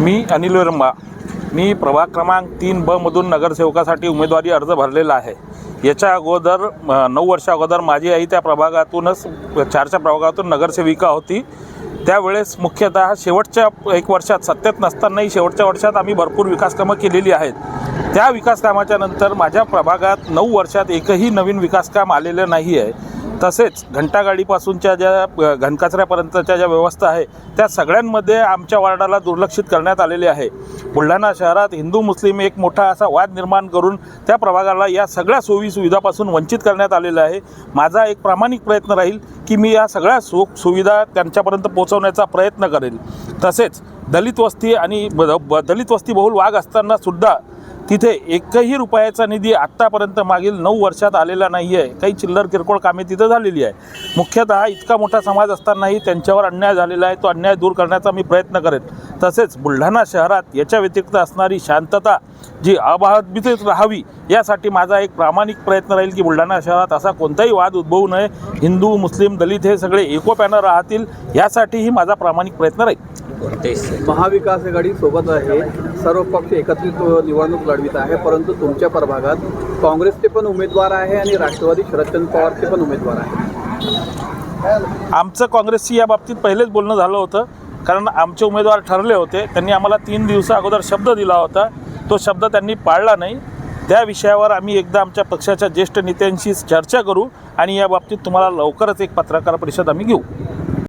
मी अनिल रंबा मी प्रभाग क्रमांक तीन बमधून नगरसेवकासाठी उमेदवारी अर्ज भरलेला आहे. याच्या अगोदर नऊ वर्षा अगोदर माझी आई त्या प्रभागातूनच चारच्या प्रभागातून नगरसेविका होती. त्यावेळेस मुख्यतः शेवटच्या एक वर्षात सत्तेत नसतानाही शेवटच्या वर्षात आम्ही भरपूर विकासकामं केलेली आहेत. त्या विकासकामाच्या नंतर माझ्या प्रभागात नऊ वर्षात एकही नवीन विकासकाम आलेलं नाही आहे तसेच घंटागाडीपासूनच्या ज्या घनकचऱ्यापर्यंतच्या ज्या व्यवस्था आहे त्या सगळ्यांमध्ये आमच्या वार्डाला दुर्लक्षित करण्यात आलेले आहे. बुलढाणा शहरात हिंदू मुस्लिम एक मोठा असा वाद निर्माण करून त्या प्रभागाला या सगळ्या सोयी सुविधापासून वंचित करण्यात आलेलं आहे. माझा एक प्रामाणिक प्रयत्न राहील की मी या सगळ्या सुख सुविधा त्यांच्यापर्यंत पोहोचवण्याचा प्रयत्न करेल. तसेच दलित वस्ती आणि ब- ब- दलित वस्ती बहुल वाघ असताना सुद्धा तिथे एकही रुपयाचा निधी आत्तापर्यंत मागील नऊ वर्षात आलेला नाही आहे काही चिल्लर किरकोळ कामे तिथं झालेली आहे. मुख्यतः इतका मोठा समाज असतानाही त्यांच्यावर अन्याय झालेला आहे. तो अन्याय दूर करण्याचा मी प्रयत्न करेन. तसेच बुलढाणा शहरात याच्या व्यतिरिक्त असणारी शांतता जी अबाधित राहावी यासाठी माझा एक प्रामाणिक प्रयत्न राहील की बुलढाणा शहरात असा कोणताही वाद उद्भवू नये. हिंदू मुस्लिम दलित हे सगळे एकोप्यानं राहतील यासाठीही माझा प्रामाणिक प्रयत्न राहील. महाविकास आघाडी सोबत आहे. सर्व पक्ष एकत्रित निवडणूक लढवित आहे परंतु तुमच्या प्रभागात काँग्रेसचे पण उमेदवार आहे आणि राष्ट्रवादी शरदचंद्र पवारचे पण उमेदवार आहे. आमचं काँग्रेसशी या बाबतीत पहिलेच बोलणं झालं होतं. कारण आमचे उमेदवार ठरले होते. त्यांनी आम्हाला तीन दिवसा अगोदर शब्द दिला होता. तो शब्द त्यांनी पाळला नाही. त्या विषयावर आम्ही एकदा आमच्या पक्षाच्या ज्येष्ठ नेत्यांशी चर्चा करू आणि या बाबतीत तुम्हाला लवकरच एक पत्रकार परिषद आम्ही घेऊ.